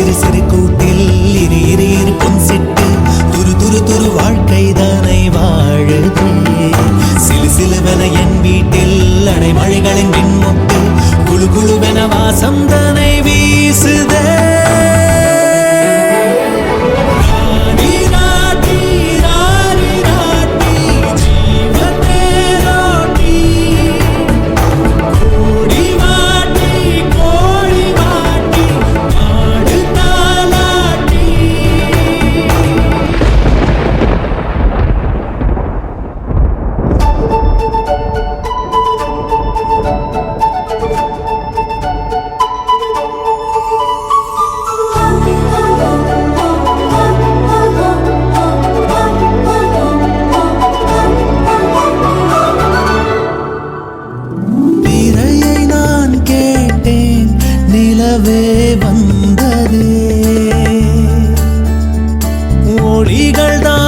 சிறு சிறு கூட்டில் இரு இரு இரு பொன் சிட்டு. துரு துரு துரு வாழ்க்கை தானே வாழுது சிலு சிலுவென என் வீட்டில் அடைமழைகளின் மின்முட்டு குழு குழுவென வாசம் தான் கேட்டேன் நிலவே வந்ததே. ஒளிகள் தான்